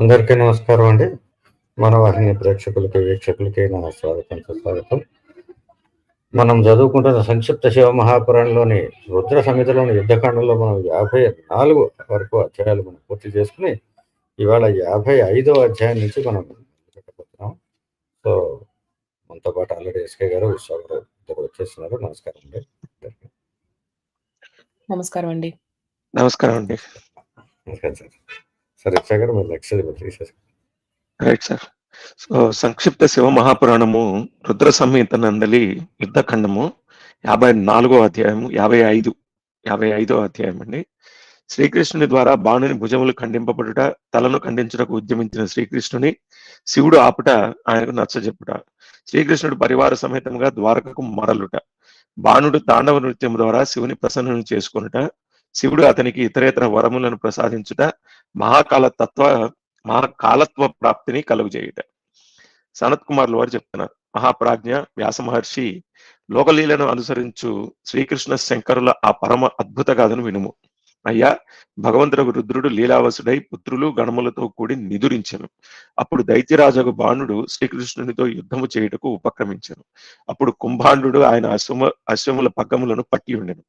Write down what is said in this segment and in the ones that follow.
అందరికీ నమస్కారం అండి. మన వాహిని ప్రేక్షకులకి వీక్షకులకి నా స్వాగతం సుస్వాగతం. మనం చదువుకుంటున్న సంక్షిప్త శివ మహాపురాణంలోని రుద్ర సమితిలోని యుద్ధకాండంలో మనం యాభై నాలుగు వరకు అధ్యాయాలు మనం పూర్తి చేసుకుని ఇవాళ యాభై ఐదో అధ్యాయం నుంచి మనం పెట్టబోతున్నాం సో మనతో పాటు ఆల్రెడీ ఎస్కే గారు విశ్వ గారు ఇద్దరు వచ్చేస్తున్నారు. నమస్కారం అండి. నమస్కారం అండి. నమస్కారం అండి. నమస్కారం సార్. సార్ ఎస్కే మీరు లక్ష్య తీసేసి. రైట్ సార్ సో సంక్షిప్త శివ మహాపురాణము రుద్ర సంహిత నందలి యుద్ధఖండము యాభై నాలుగో అధ్యాయము యాభై ఐదు యాభై ఐదో అధ్యాయం అండి. శ్రీకృష్ణుని ద్వారా బాణుని భుజములు ఖండింపబడుట తలను ఖండించుటకు ఉద్యమించిన శ్రీకృష్ణుని శివుడు ఆపుట ఆయనకు నచ్చజెప్పుట శ్రీకృష్ణుడు పరివార సమేతంగా ద్వారకకు మరలుట. బాణుడు తాండవ నృత్యం ద్వారా శివుని ప్రసన్నను చేసుకొనుట. శివుడు అతనికి ఇతరేతర వరములను ప్రసాదించుట. మహాకాల తత్వ మహాకాలత్వ ప్రాప్తిని కలుగజేయుట. సనత్ కుమార్లు వారు చెప్తున్నారు. మహాప్రాజ్ఞ వ్యాస మహర్షి లోకలీలను అనుసరించు శ్రీకృష్ణ శంకరుల ఆ పరమ అద్భుత గాథను వినుము. అయ్యా భగవంతుడు రుద్రుడు లీలావసుడై పుత్రులు గణములతో కూడి నిదురించెను. అప్పుడు దైత్యరాజగు బాణుడు శ్రీకృష్ణునితో యుద్ధము చేయుటకు ఉపక్రమించెను. అప్పుడు కుంభాండు ఆయన అశ్వమ అశ్వముల పగ్గములను పట్టి ఉండెను.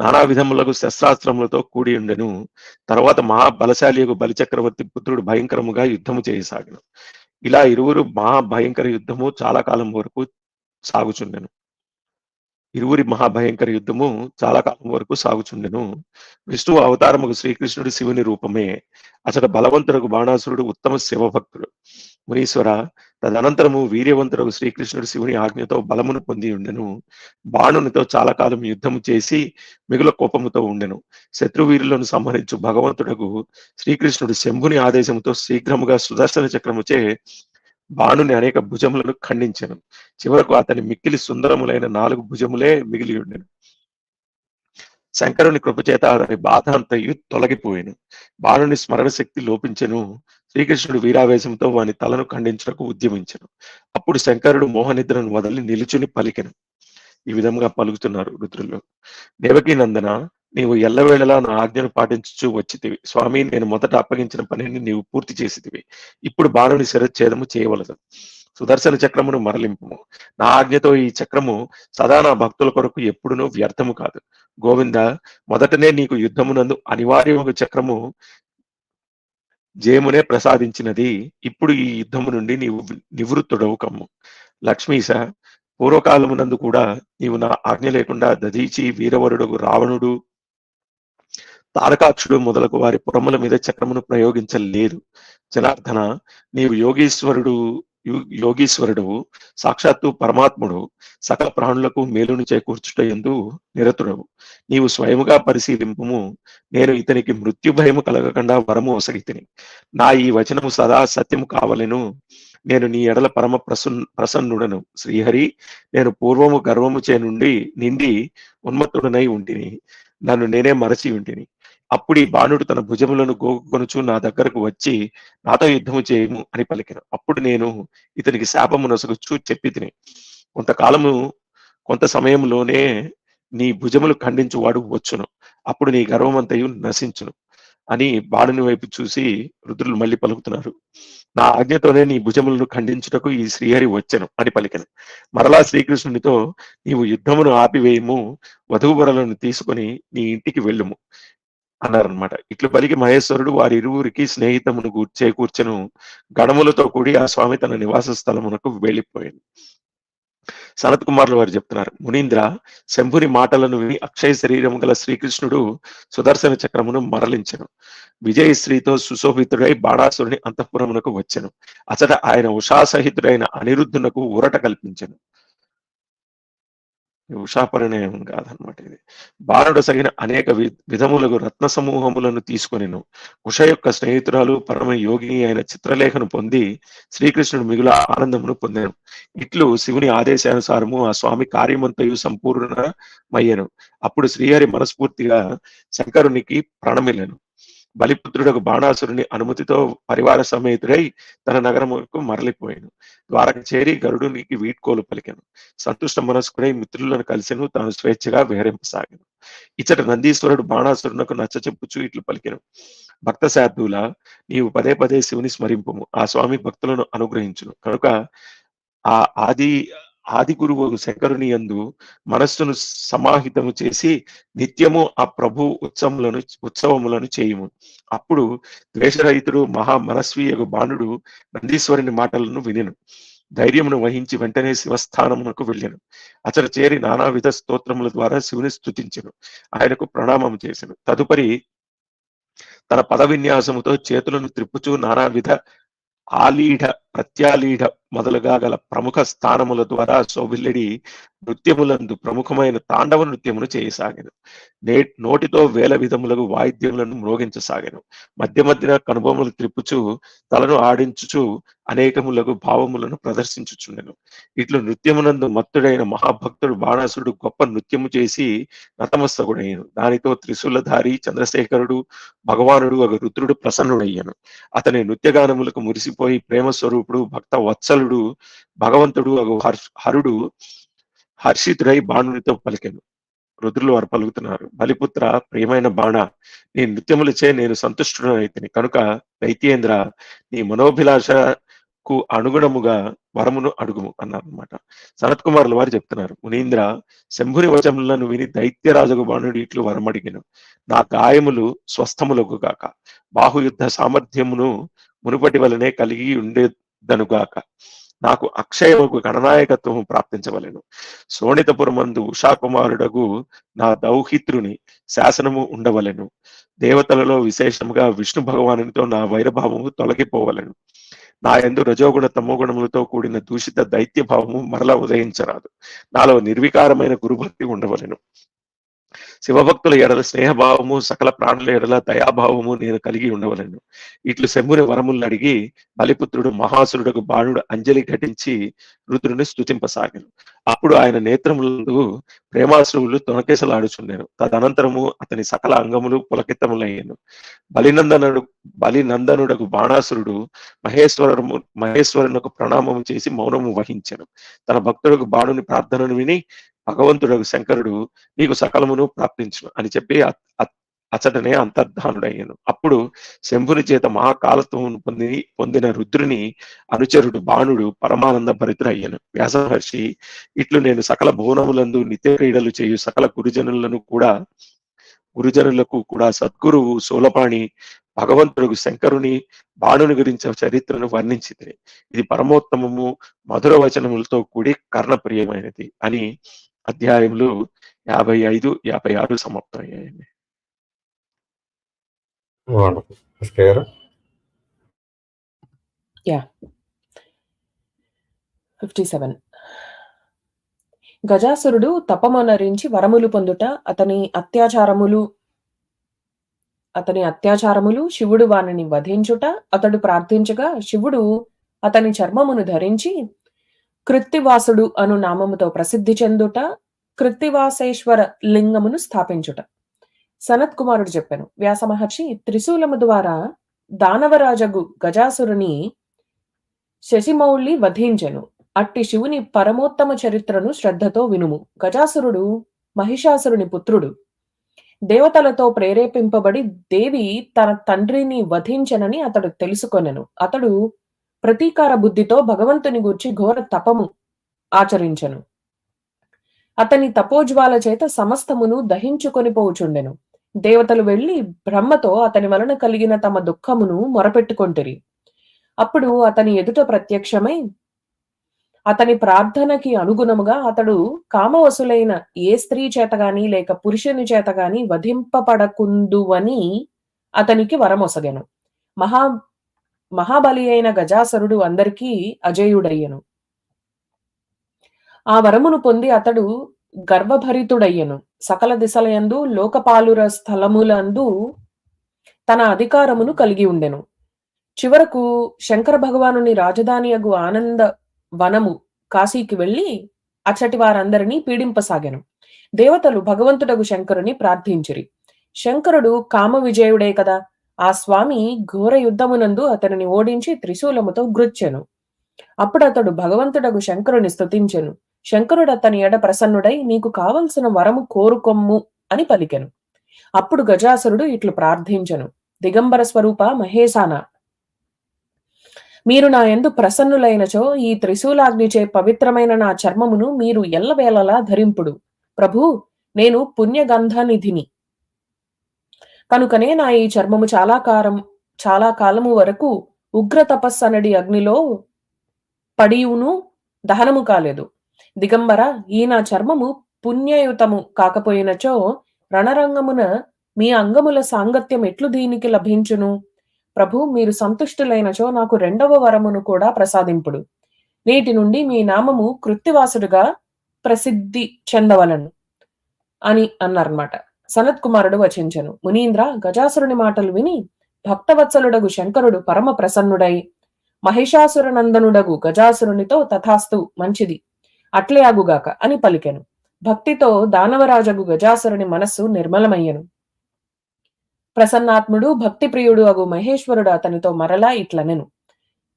నానా విధములకు శస్త్రాస్త్రములతో కూడి ఉండెను. తర్వాత మహాబలశాలియకు బలిచక్రవర్తి పుత్రుడు భయంకరముగా యుద్ధము చేయసాగను. ఇలా ఇరువురు మహాభయంకర యుద్ధము చాలా కాలం వరకు సాగుచుండెను. ఇరువురి మహాభయంకర యుద్ధము చాలా కాలం వరకు సాగుచుండెను. విష్ణువు అవతారముకు శ్రీకృష్ణుడు శివుని రూపమే. అతడు బలవంతుడు బాణాసురుడు ఉత్తమ శివభక్తుడు. మునీశ్వర తదనంతరము వీర్యవంతుడు శ్రీకృష్ణుడు శివుని ఆజ్ఞతో బలమును పొంది ఉండెను. బాణునితో చాలా కాలం యుద్ధము చేసి మిగుల కోపముతో ఉండెను. శత్రువీరులను సంహరించు భగవంతుడకు శ్రీకృష్ణుడు శంభుని ఆదేశముతో శీఘ్రముగా సుదర్శన చక్రముచే బాణుని అనేక భుజములను ఖండించెను. చివరకు అతని మిక్కిలి సుందరములైన నాలుగు భుజములే మిగిలి ఉండెను. శంకరుని కృపచేత అతని బాధ అంతయు తొలగిపోయాను. బాణుని స్మరణ శక్తి లోపించెను. శ్రీకృష్ణుడు వీరావేశంతో వాని తలను ఖండించుటకు ఉద్యమించను. అప్పుడు శంకరుడు మోహనిద్రను వదిలి నిలుచుని పలికెను. ఈ విధంగా పలుకుతున్నారు రుద్రులు. దేవకీ నందన నీవు ఎల్లవేళలా నా ఆజ్ఞను పాటించుచు వచ్చితివి. స్వామి నేను మొదట అప్పగించిన పనిని నీవు పూర్తి చేసితివి. ఇప్పుడు బాణుని శిరచ్ఛేదము చేయవలదు. సుదర్శన చక్రమును మరలింపు నా ఆజ్ఞతో ఈ చక్రము సదా నా భక్తుల కొరకు ఎప్పుడునూ వ్యర్థము కాదు. గోవింద మొదటనే నీకు యుద్ధమునందు అనివార్యము చక్రము జయమునే ప్రసాదించినది. ఇప్పుడు ఈ యుద్ధము నుండి నీవు నివృత్తుడవు కమ్ము. లక్ష్మీశ పూర్వకాలమునందు కూడా నీవు నా ఆజ్ఞ లేకుండా దధీచి వీరవరుడు రావణుడు తారకాక్షుడు మొదలగు వారి పురముల మీద చక్రమును ప్రయోగించలేదు. జనార్దన నీవు యోగీశ్వరుడు యోగీశ్వరుడు సాక్షాత్తు పరమాత్ముడు సకల ప్రాణులకు మేలును చేకూర్చుట ఎందు నిరతుడవు. నీవు స్వయముగా పరిశీలింపుము నేను ఇతనికి మృత్యు భయము కలగకుండా వరము ఒసగితిని నా ఈ వచనము సదా సత్యము కావలెను. నేను నీ ఎడల పరమ ప్రసన్ ప్రసన్నుడను. శ్రీహరి నేను పూర్వము గర్వము చే నుండి నిండి ఉన్మత్తుడనై ఉంటిని. నన్ను నేనే మరచి ఉంటిని అప్పుడు ఈ బాణుడు తన భుజములను గోకొనుచు నా దగ్గరకు వచ్చి నాతో యుద్ధము చేయము అని పలికాను. అప్పుడు నేను ఇతనికి శాపము నొసగుచ్చు చెప్పి తిని కొంతకాలము కొంత సమయంలోనే నీ భుజములు ఖండించువాడు వచ్చును. అప్పుడు నీ గర్వమంతయు నశించును అని బాణుని వైపు చూసి రుద్రులు మళ్ళీ పలుకుతున్నారు. నా ఆజ్ఞతోనే నీ భుజములను ఖండించుటకు ఈ శ్రీహరి వచ్చెను అని పలికెను. మరలా శ్రీకృష్ణునితో నీవు యుద్ధమును ఆపివేయము వధువువరలను తీసుకొని నీ ఇంటికి వెళ్ళుము. అన్నారనమాట ఇట్లు పలికి మహేశ్వరుడు వారి ఇరువురికి స్నేహితమును చేకూర్చను. గడములతో కూడి ఆ స్వామి తన నివాస స్థలమునకు వెళ్ళిపోయింది. సనత్ కుమార్లు వారు చెప్తున్నారు మునీంద్ర శంభుని మాటలను విని అక్షయ శరీరం గల శ్రీకృష్ణుడు సుదర్శన చక్రమును మరలించెను. విజయశ్రీతో సుశోభితుడై బాణాసురుని అంతఃపురమునకు వచ్చెను. అతడ ఆయన ఉషాసహితుడైన అనిరుద్ధునకు ఊరట కల్పించను. ఉషాపరిణయం కాదనమాట ఇది. బాణుడు సగిన అనేక విధములకు రత్న సమూహములను తీసుకొనిను ఉష యొక్క స్నేహితురాలు పరమ యోగిని అయిన చిత్రలేఖను పొంది శ్రీకృష్ణుడు మిగుల ఆనందమును పొందాను. ఇట్లు శివుని ఆదేశానుసారము ఆ స్వామి కార్యమంతయు సంపూర్ణమయ్యను. అప్పుడు శ్రీహరి మనస్ఫూర్తిగా శంకరునికి ప్రణమిలను. బలిపుత్రుడకు బాణాసురుని అనుమతితో పరివార సమేతుడై తన నగరముకు మరలిపోయాను. ద్వారక చేరి గరుడునికి వీడ్కోలు పలికాను. సంతుష్ట మనస్కుడై మిత్రులను కలిసిను తాను స్వేచ్ఛగా విహరింపసాగాను. ఇచ్చట నందీశ్వరుడు బాణాసురునకు నచ్చ చెప్పుచు ఇట్లు పలికెను. భక్త శార్దూల నీవు పదే పదే శివుని స్మరింపు ఆ స్వామి భక్తులను అనుగ్రహించును. కనుక ఆ ఆది ఆది గురువు శంకరుని యందు మనస్సును సమాహితము చేసి నిత్యము ఆ ప్రభు ఉత్సవములను ఉత్సవములను చేయుము. అప్పుడు ద్వేషరహితుడు మహా యొక్క బాణుడు నందీశ్వరుని మాటలను వినెను. ధైర్యమును వహించి వెంటనే శివస్థానమునకు వెళ్ళాను. అతడు చేరి నానావిధ స్తోత్రముల ద్వారా శివుని స్థుతించను ఆయనకు ప్రణామం చేశాను తదుపరి తన పద విన్యాసముతో చేతులను త్రిప్పుచూ నానావిధ ఆలీఢ ప్రత్యాలీఢ మొదలుగా గల ప్రముఖ స్థానముల ద్వారా సోబిల్లెడి నృత్యములందు ప్రముఖమైన తాండవ నృత్యమును చేయసాగాను. నే నోటితో వేల విధములకు వాయిద్యములను మ్రోగించసాగాను. మధ్య మధ్యన కనుబొమ్మలు త్రిప్పుచు తలను ఆడించుచు అనేకములకు భావములను ప్రదర్శించుచుండెను. ఇట్లు నృత్యమునందు మత్తుడైన మహాభక్తుడు బాణాసురుడు గొప్ప నృత్యము చేసి నతమస్తకుడయ్యను దానితో త్రిశూలధారి చంద్రశేఖరుడు భగవానుడు ఒక రుద్రుడు ప్రసన్నుడయ్యను. అతని నృత్యగానములకు మురిసిపోయి ప్రేమ స్వరూపుడు భక్త వత్సలుడు భగవంతుడు హరుడు హర్షితుడై బాణునితో పలికాను. రుద్రులు వారు పలుకుతున్నారు బలిపుత్ర ప్రియమైన బాణ నీ నృత్యములచే నేను సంతుష్టుడనైతిని కనుక దైత్యేంద్ర నీ మనోభిలాషకు అనుగుణముగా వరమును అడుగుము అన్నారు అనమాట సనత్ కుమారుల వారు చెప్తున్నారు మునీంద్ర శంభుని వచములను విని దైత్యరాజుకు బాణుడు ఇట్లు వరమడిగిను. నా గాయములు స్వస్థములకు గాక బాహుయుద్ధ సామర్థ్యమును మునుపటి వలనే కలిగి ఉండే దనుగాక. నాకు అక్షయముకు గణనాయకత్వము ప్రాప్తించవలెను. శోణితపురమందు ఉషాకుమారుడగు నా దౌహిత్రుని శాసనము ఉండవలెను. దేవతలలో విశేషముగా విష్ణు భగవానునితో నా వైరభావము తొలగిపోవలెను. నా ఎందు రజోగుణ తమోగుణములతో కూడిన దూషిత దైత్య భావము మరలా ఉదయించరాదు. నాలో నిర్వికారమైన గురుభక్తి ఉండవలెను. శివభక్తుల ఎడల స్నేహభావము సకల ప్రాణుల ఎడల దయాభావము నేను కలిగి ఉండవలను. ఇట్లు శంభుని వరములను అడిగి బలిపుత్రుడు మహాసురుడుకు బాణుడు అంజలి ఘటించి రుద్రుని స్తుతింపసాగాను. అప్పుడు ఆయన నేత్రములందు ప్రేమాశ్రువులు తొనకేసలాడుచుండెను. తదనంతరము అతని సకల అంగములు పులకితములయ్యాను. బలినందనుడు బలినందనుడకు బాణాసురుడు మహేశ్వరము మహేశ్వరునకు ప్రణామం చేసి మౌనము వహించెను. తన భక్తుడకు బాణుని ప్రార్థనను విని భగవంతుడు శంకరుడు నీకు సకలమును ప్రాప్తించును అని చెప్పి అ- అంతర్ధానుడయ్యాను. అప్పుడు శంభుని చేత మహాకాలత్వం పొంది పొందిన రుద్రుని అనుచరుడు బాణుడు పరమానంద భరితుడయ్యాను. వ్యాస మహర్షి ఇట్లు నేను సకల భువనములందు నిత్య క్రీడలు చేయు సకల గురుజనులను కూడా గురుజనులకు కూడా సద్గురువు సోలపాణి భగవంతుడు శంకరుని బాణుని గురించిన చరిత్రను వర్ణించింది ఇది పరమోత్తమము మధుర వచనములతో కూడి కర్ణప్రియమైనది అని అధ్యాయములు యాభై ఐదు యాభై ఆరు సమాప్తమయ్యాయండి. గారు? Fifty seven. గజాసురుడు తపమనరించి వరములు పొందుట అతని అత్యాచారములు అతని అత్యాచారములు శివుడు వానిని వధించుట అతడు ప్రార్థించగా శివుడు అతని చర్మమును ధరించి కృత్తివాసుడు అను నామముతో ప్రసిద్ధి చెందుట కృత్తివాసేశ్వర లింగమును స్థాపించుట. సనత్ కుమారుడు చెప్పాను వ్యాస మహర్షి త్రిశూలము ద్వారా దానవరాజగు గజాసురుని శశిమౌళి వధించెను. అట్టి శివుని పరమోత్తమ చరిత్రను శ్రద్ధతో వినుము. గజాసురుడు మహిషాసురుని పుత్రుడు. దేవతలతో ప్రేరేపింపబడి దేవి తన తండ్రిని వధించనని అతడు తెలుసుకొనెను. అతడు ప్రతీకార బుద్ధితో భగవంతుని గూర్చి ఘోర తపము ఆచరించెను. అతని తపోజ్వాల చేత సమస్తమును దహించుకొని పోచుండెను. దేవతలు వెళ్ళి బ్రహ్మతో అతని వలన కలిగిన తమ దుఃఖమును మొరపెట్టుకొంటిరి. అప్పుడు అతని ఎదుట ప్రత్యక్షమై అతని ప్రార్థనకి అనుగుణముగా అతడు కామవసులైన ఏ స్త్రీ చేత గాని లేక పురుషుని చేత గాని వధింపబడకుందువని అతనికి వరమొసగెను. మహా మహాబలి అయిన గజాసరుడు అందరికీ అజేయుడయ్యను. ఆ వరమును పొంది అతడు గర్వభరితుడయ్యను. సకల దిశలయందు లోకపాలుర స్థలములందు తన అధికారమును కలిగి ఉండెను. చివరకు శంకర భగవానుని రాజధానియగు ఆనంద వనము కాశీకి వెళ్ళి అచ్చటి వారందరినీ పీడింపసాగాను. దేవతలు భగవంతుడగు శంకరుని ప్రార్థించిరి. శంకరుడు కామ విజయుడే కదా ఆ స్వామి ఘోర యుద్ధమునందు అతనిని ఓడించి త్రిశూలముతో గృచ్చెను. అప్పుడు అతడు భగవంతుడకు శంకరుని స్తుతించెను. శంకరుడు అతని ఎడ ప్రసన్నుడై నీకు కావలసిన వరము కోరుకొమ్ము అని పలికెను. అప్పుడు గజాసురుడు ఇట్లు ప్రార్థించెను. దిగంబర స్వరూప మహేశాన మీరు నా ఎందు ప్రసన్నులైనచో ఈ త్రిశూలాగ్నిచే పవిత్రమైన నా చర్మమును మీరు ఎల్లవేళలా ధరింపుడు. ప్రభు నేను పుణ్యగంధనిధిని. కనుకనే నా ఈ చర్మము చాలా కారం చాలా కాలము వరకు ఉగ్ర తపస్సనడి అగ్నిలో పడియును దహనము కాలేదు. దిగంబర ఈ నా చర్మము పుణ్యయుతము కాకపోయినచో రణరంగమున మీ అంగముల సాంగత్యం ఎట్లు దీనికి లభించును? ప్రభు మీరు సంతుష్టులైనచో నాకు రెండవ వరమును కూడా ప్రసాదింపుడు. నేటి నుండి మీ నామము కృత్తివాసుడుగా ప్రసిద్ధి చెందవలను అని అన్నారన్నమాట. సనత్ కుమారుడు వచించెను. మునీంద్ర గజాసురుని మాటలు విని భక్తవత్సలుడగు శంకరుడు పరమ ప్రసన్నుడై మహిషాసురనందనుడగు గజాసురునితో తథాస్తు మంచిది అట్లే అగుగాక అని పలికెను. భక్తితో దానవరాజగు గజాసురుని మనస్సు నిర్మలమయ్యను. ప్రసన్నాత్ముడు భక్తి ప్రియుడు అగు మహేశ్వరుడు అతనితో మరలా ఇట్లనెను.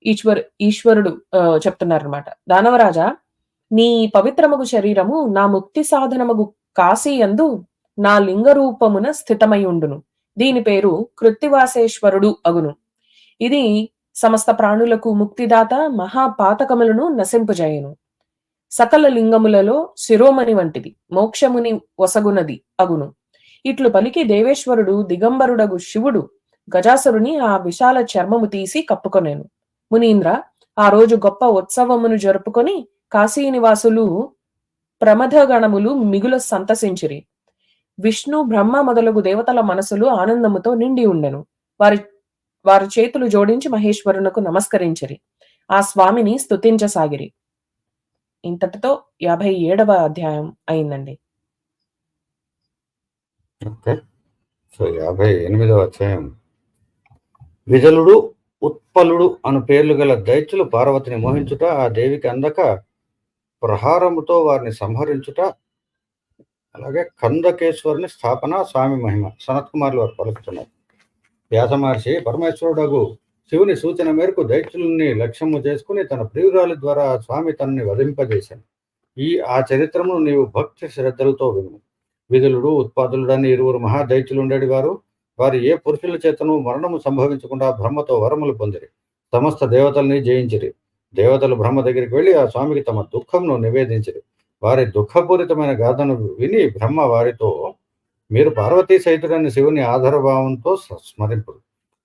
ఈశ్వరు ఈశ్వరుడు ఆ, చెప్తున్నారన్నమాట. దానవరాజా నీ పవిత్రమగు శరీరము నా ముక్తి సాధనమగు కాశీ యందు నా లింగ రూపమున స్థితమై ఉండును. దీని పేరు కృత్తివాసేశ్వరుడు అగును. ఇది సమస్త ప్రాణులకు ముక్తిదాత మహాపాతకములను నశింపజేయును. సకల లింగములలో శిరోమణి వంటిది మోక్షముని వసగునది అగును. ఇట్లు పలికి దేవేశ్వరుడు దిగంబరుడగు శివుడు గజాసురుని ఆ విశాల చర్మము తీసి కప్పుకొనేను. మునీంద్ర ఆ రోజు గొప్ప ఉత్సవమును జరుపుకొని కాశీనివాసులు ప్రమథగణములు మిగుల సంతసించిరి. విష్ణు బ్రహ్మ మొదలగు దేవతల మనసులు ఆనందముతో నిండి ఉండెను. వారి వారి చేతులు జోడించి మహేశ్వరునకు నమస్కరించిరి. ఆ స్వామిని స్తుతించసాగిరి. ఇంతటితో యాభై ఏడవ అధ్యాయం అయిందండి. ఓకే. సో యాభై ఎనిమిదవ అధ్యాయం. విజలుడు ఉత్పలుడు అను పేర్లు గల దైత్యులు పార్వతిని మోహించుట ఆ దేవికి అందక ప్రహారముతో వారిని సంహరించుట అలాగే కందకేశ్వరుని స్థాపన స్వామి మహిమ సనత్ కుమార్లు వారు పలుకుతున్నారు. వ్యాస మహర్షి పరమేశ్వరుడగు శివుని సూచన మేరకు దైత్యుల్ని లక్ష్యము చేసుకుని తన ప్రియురాలి ద్వారా స్వామి తనని వధింపజేశాను ఈ ఆ చరిత్రను నీవు భక్తి శ్రద్ధలతో విను విధులుడు ఉత్పాదులుడని ఇరువురు మహాదైత్యులు ఉండేది వారు. వారి ఏ పురుషుల చేతను మరణము సంభవించకుండా బ్రహ్మతో వరములు పొందిరి. సమస్త దేవతల్ని జయించిరి. దేవతలు బ్రహ్మ దగ్గరికి వెళ్ళి ఆ స్వామికి తమ దుఃఖంను నివేదించిరి. వారి దుఃఖపూరితమైన గాథను విని బ్రహ్మ వారితో మీరు పార్వతీ సహితుడని శివుని ఆధారభావంతో స్మరింపుడు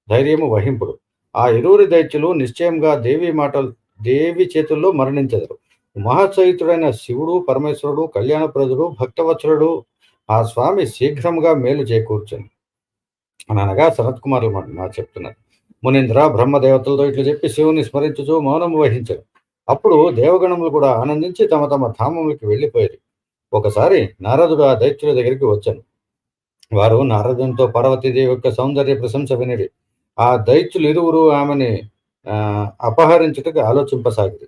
ధైర్యము వహింపుడు. ఆ ఇరువురి దైత్యులు నిశ్చయంగా దేవి మాటలు దేవి చేతుల్లో మరణించెదరు. మహాసహితుడైన శివుడు పరమేశ్వరుడు కళ్యాణప్రదుడు భక్తవత్సరుడు ఆ స్వామి శీఘ్రముగా మేలు చేకూర్చండి అని అనగా శరత్ కుమారులు మాట చెప్తున్నారు. మునీంద్ర బ్రహ్మదేవతలతో ఇట్లు చెప్పి శివుని స్మరించుచు మౌనము వహించారు అప్పుడు దేవగణములు కూడా ఆనందించి తమ తమ ధామములకి వెళ్ళిపోయారు ఒకసారి నారదుడు ఆ దైత్యుల దగ్గరికి వచ్చాను వారు నారదునితో పార్వతీదేవి యొక్క సౌందర్య ప్రశంస వినిడి ఆ దైత్యులు ఇరువురు ఆమెని ఆ, అపహరించుటకు ఆలోచింపసాగిరి.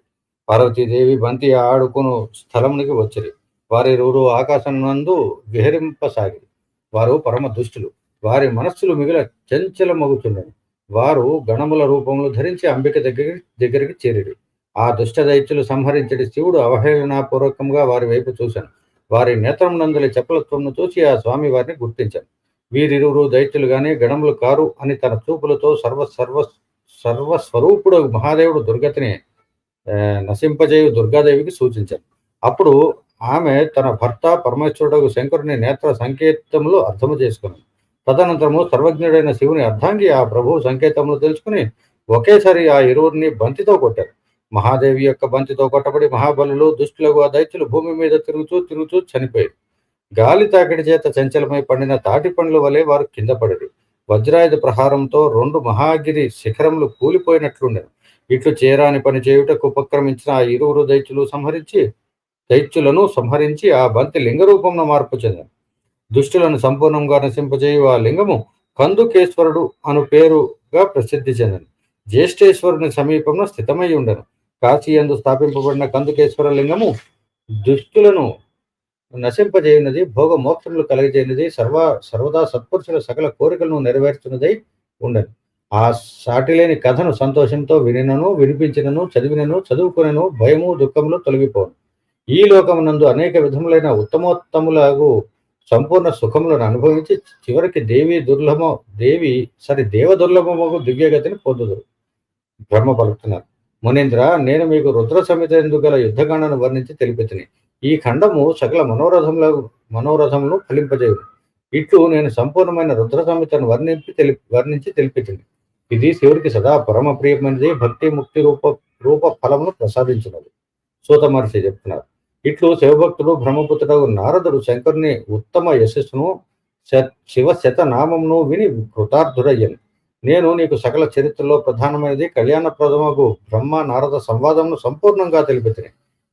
పార్వతీదేవి బంతి ఆడుకును స్థలమునికి వచ్చిరి. వారిరువురు ఆకాశం నందు విహరింపసాగిరి. వారు పరమ దుష్టులు. వారి మనస్సులు మిగిల చంచలమగుచుండెను వారు గణముల రూపంలో ధరించి అంబిక దగ్గర దగ్గరికి చేరిరి. ఆ దుష్ట దైత్యులు సంహరించడి శివుడు అవహేళనాపూర్వకంగా వారి వైపు చూశాను వారి నేత్రం నందుల చపలత్వంను చూసి ఆ స్వామి వారిని గుర్తించాను. వీరిరువురు దైత్యులుగానే గణములు కారు అని తన చూపులతో సర్వ సర్వ సర్వస్వరూపుడు మహాదేవుడు దుర్గతిని నశింపజేయు దుర్గాదేవికి సూచించాను. అప్పుడు ఆమె తన భర్త పరమేశ్వరుడు శంకరుని నేత్ర సంకేతములు అర్థము చేసుకుని. తదనంతరము సర్వజ్ఞుడైన శివుని అర్థాంగి ఆ ప్రభు సంకేతములు తెలుసుకుని ఒకేసారి ఆ ఇరువురిని బంతితో కొట్టారు మహాదేవి యొక్క బంతితో కొట్టబడి మహాబలులు దుష్టులకు ఆ దైత్యులు భూమి మీద తిరుగుతూ తిరుగుతూ చనిపోయారు. గాలి తాకిడి చేత చంచలమై పండిన తాటి పండ్ల వలె వారు కింద పడరు. వజ్రాయుధ ప్రహారంతో రెండు మహాగిరి శిఖరములు కూలిపోయినట్లుండెను. ఇట్లు చేరాని పని చేయుటకు ఉపక్రమించిన ఆ ఇరువురు దైత్యులు సంహరించి దైత్యులను సంహరించి ఆ బంతి లింగ రూపంలో మార్పు చెందాను. దుష్టులను సంపూర్ణంగా నశింపజేయు ఆ లింగము కందుకేశ్వరుడు అను పేరుగా ప్రసిద్ధి చెందను. జ్యేష్ఠేశ్వరుని సమీపంలో స్థితమై ఉండను. కాశీయందు స్థాపింపబడిన కందుకేశ్వర లింగము దుష్టులను నశింపజేయున్నది భోగ మోక్షములు కలగజేయనిది సర్వ సర్వదా సత్పురుషుల సకల కోరికలను నెరవేర్చున్నదై ఉండదు ఆ సాటిలేని కథను సంతోషంతో వినినను వినిపించినను చదివినను చదువుకునను భయము దుఃఖములు తొలగిపోను. ఈ లోకమునందు అనేక విధములైన ఉత్తమోత్తములకు సంపూర్ణ సుఖములను అనుభవించి చివరికి దేవి దుర్లభ దేవి సరి దేవ దుర్లభమగు దివ్యగతిని పొందుదురు. బ్రహ్మ పలుకుతున్నారు. మునీంద్ర నేను మీకు రుద్ర సమిత ఎందుకు గల యుద్ధకాండను వర్ణించి తెలిపితిని ఈ ఖండము సకల మనోరథముల మనోరథములను ఫలింపజేయు ఇట్లు నేను సంపూర్ణమైన రుద్ర సమితను వర్ణించి తెలి వర్ణించి తెలిపితిని ఇది శివుడికి సదా పరమ ప్రియమైనది భక్తి ముక్తి రూప రూప ఫలమును ప్రసాదించినది. సూత మహర్షి చెప్తున్నారు. ఇట్లు శివభక్తుడు బ్రహ్మపుత్రుడు నారదుడు శంకరుని ఉత్తమ యశస్సును శ- శివ శతనామమును విని కృతార్థుడయ్యను. నేను నీకు సకల చరిత్రలో ప్రధానమైనది కళ్యాణప్రదమగు బ్రహ్మ నారద సంవాదమును సంపూర్ణంగా తెలిపితిని.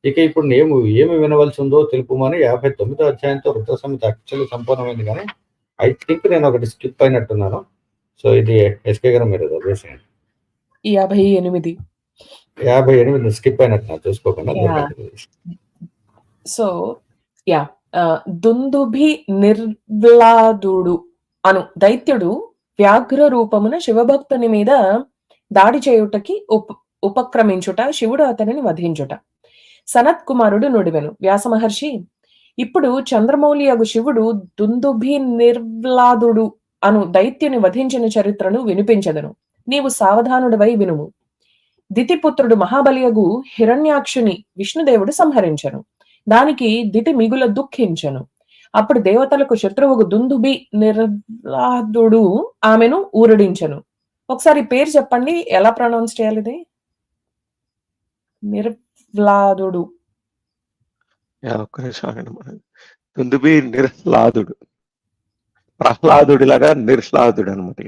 ఇక ఇప్పుడు నేను ఏమి వినవలసి ఉందో తెలుపుమని యాభై తొమ్మిదో అధ్యాయంతో రుద్ర సమితి యాక్చువల్లీ సంపూర్ణమైంది కానీ ఐ థింక్ నేను ఒకటి స్కిప్ అయినట్టున్నాను. సో ఇది ఎస్కే గారు మీరు చదివేసేయండి యాభై ఎనిమిది. యాభై ఎనిమిది స్కిప్ అయినట్టు చూసుకోకుండా. సో యా దుందుభి నిర్వ్లాదుడు అను దైత్యుడు వ్యాఘ్ర రూపమున శివభక్తుని మీద దాడి చేయుటకి ఉప ఉపక్రమించుట శివుడు అతనిని వధించుట. సనత్ కుమారుడు నుడివెను. వ్యాస మహర్షి ఇప్పుడు చంద్రమౌళియగు శివుడు దుందుభి నిర్వ్లాదుడు అను దైత్యుని వధించిన చరిత్రను వినిపించదను. నీవు సావధానుడివై వినుము. దితిపుత్రుడు మహాబలియగు హిరణ్యాక్షుని విష్ణుదేవుడు సంహరించను. దానికి దితి మిగుల దుఃఖించను. అప్పుడు దేవతలకు శత్రువుకు దుందుబి నిర్లాదుడు ఆమెను ఊరడించను. ఒకసారి పేరు చెప్పండి ఎలా ప్రొనౌన్స్ చేయాలి ఇది? నిర్వ్లాదుడు దుందుబి నిర్హ్లాదుడు ప్రహ్లాదుడిలాగా నిర్హ్లాదుడు అనమాట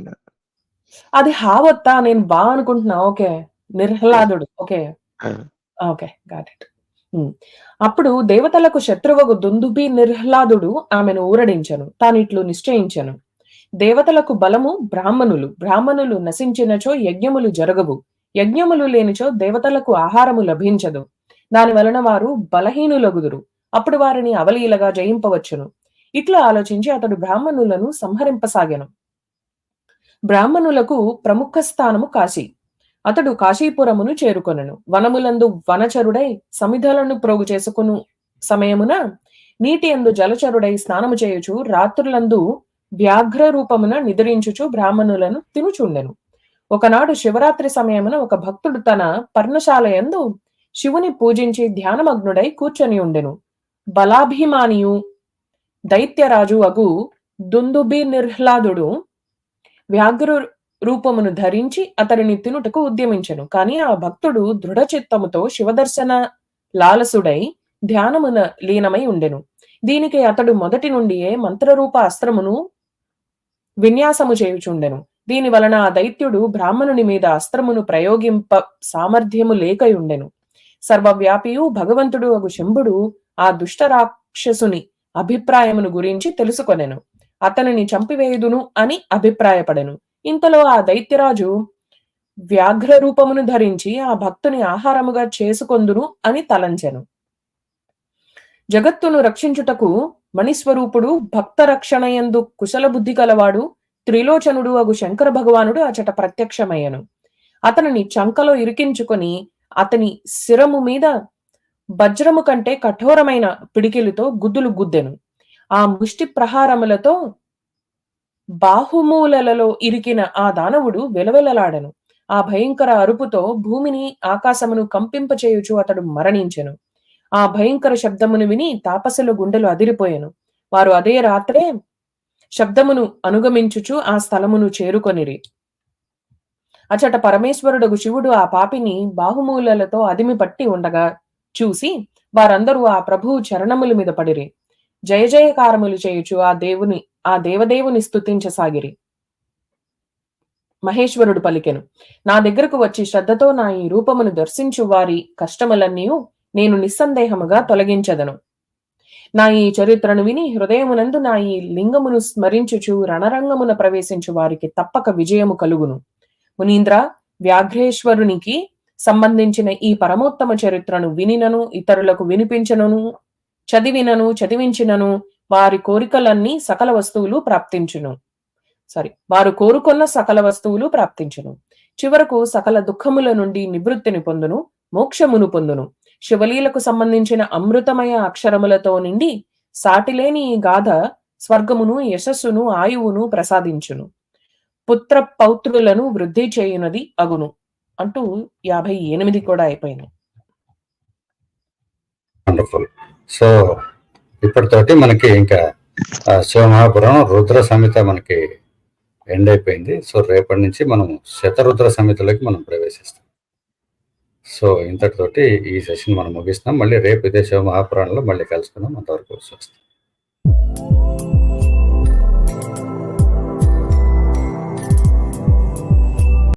అది హావత్తా నేను బా అనుకుంటున్నా ఓకే. నిర్హ్లాదుడు ఓకే. Okay got it. అప్పుడు దేవతలకు శత్రువగు దుందుబి నిర్హ్లాదుడు ఆమెను ఊరడించను తానిట్లు నిశ్చయించను. దేవతలకు బలము బ్రాహ్మణులు బ్రాహ్మణులు నశించినచో యజ్ఞములు జరగవు. యజ్ఞములు లేనిచో దేవతలకు ఆహారము లభించదు. దాని వలన వారు బలహీనులగుదురు. అప్పుడు వారిని అవలీలగా జయింపవచ్చును. ఇట్లా ఆలోచించి అతడు బ్రాహ్మణులను సంహరింపసాగాను. బ్రాహ్మణులకు ప్రముఖ స్థానము కాశీ. అతడు కాశీపురమును చేరుకొనను. వనములందు వనచరుడై సమిధలను ప్రోగు చేసుకును సమయమున నీటి అందు జలచరుడై స్నానము చేయుచు రాత్రులందు వ్యాఘ్ర రూపమున నిద్రించుచు బ్రాహ్మణులను తినుచుండెను. ఒకనాడు శివరాత్రి సమయమున ఒక భక్తుడు తన పర్ణశాల యందు శివుని పూజించి ధ్యానమగ్నుడై కూర్చొని ఉండెను. బలాభిమానియు దైత్యరాజు అగు దుందుబి నిర్హ్లాదుడు వ్యాఘ్ర రూపమును ధరించి అతడిని తినుటకు ఉద్యమించెను. కాని ఆ భక్తుడు దృఢచిత్తముతో శివదర్శన లాలసుడై ధ్యానమున లీనమై ఉండెను. దీనికి అతడు మొదటి నుండియే మంత్రరూప అస్త్రమును విన్యాసము చేయుచుండెను. దీని వలన ఆ దైత్యుడు బ్రాహ్మణుని మీద అస్త్రమును ప్రయోగింప సామర్థ్యము లేకయుండెను సర్వవ్యాపియు భగవంతుడు అగు శంభుడు ఆ దుష్ట రాక్షసుని అభిప్రాయమును గురించి తెలుసుకొనెను. అతనిని చంపివేయుదును అని అభిప్రాయపడెను. ఇంతలో ఆ దైత్యరాజు వ్యాఘ్ర రూపమును ధరించి ఆ భక్తుని ఆహారముగా చేసుకొందును అని తలంచెను. జగత్తును రక్షించుటకు మణిస్వరూపుడు భక్త రక్షణయందు కుశల బుద్ధి కలవాడు త్రిలోచనుడు అగు శంకర భగవానుడు అచట ప్రత్యక్షమయ్యను. అతనిని చంకలో ఇరికించుకొని అతని శిరము మీద వజ్రము కంటే కఠోరమైన పిడికిలితో గుద్దులు గుద్దెను. ఆ ముష్టి ప్రహారములతో బాహుమూలలలో ఇరికిన ఆ దానవుడు వెలవెలలాడెను. ఆ భయంకర అరుపుతో భూమిని ఆకాశమును కంపింపచేయుచు అతడు మరణించెను. ఆ భయంకర శబ్దమును విని తాపసుల గుండెలు అదిరిపోయెను. వారు అదే రాత్రే శబ్దమును అనుగమించుచు ఆ స్థలమును చేరుకొనిరి. అచట పరమేశ్వరుడగు శివుడు ఆ పాపిని బాహుమూలలతో అదిమి పట్టి ఉండగా చూసి వారందరూ ఆ ప్రభువు చరణముల మీద పడిరి. జయ జయకారములు చేయుచు ఆ దేవుని ఆ దేవదేవుని స్థుతించసాగిరి మహేశ్వరుడు పలికెను నా దగ్గరకు వచ్చి శ్రద్ధతో నా ఈ రూపమును దర్శించు వారి కష్టములన్నీ నేను నిస్సందేహముగా తొలగించదను. నా ఈ చరిత్రను విని హృదయమునందు నా ఈ లింగమును స్మరించుచు రణరంగమున ప్రవేశించు వారికి తప్పక విజయము కలుగును. మునీంద్ర వ్యాఘ్రేశ్వరునికి సంబంధించిన ఈ పరమోత్తమ చరిత్రను వినినను ఇతరులకు వినిపించనను చదివినను చదివించినను వారి కోరికలన్నీ సకల వస్తువులు ప్రాప్తించును. సారీ వారు కోరుకున్న సకల వస్తువులు ప్రాప్తించును. చివరకు సకల దుఃఖముల నుండి నివృత్తిని పొందును మోక్షమును పొందును. శివలీలకు సంబంధించిన అమృతమయ అక్షరములతో నిండి సాటిలేని ఈ గాథ స్వర్గమును యశస్సును ఆయువును ప్రసాదించును. పుత్ర పౌత్రులను వృద్ధి చేయునది అగును. అంటూ యాభై ఎనిమిది కూడా అయిపోయింది. సో ఇప్పటితోటి మనకి ఇంకా శివమహాపురం రుద్ర సమిత మనకి ఎండ్ అయిపోయింది. సో రేపటి నుంచి మనం శతరుద్ర సమితిలోకి మనం ప్రవేశిస్తాం. సో ఇంతటితోటి ఈ సెషన్ మనం ముగిస్తున్నాం. మళ్ళీ రేపు ఇదే శివమహాపురాణంలో మళ్ళీ కలుసుకుందాం. అంతవరకు వస్తాం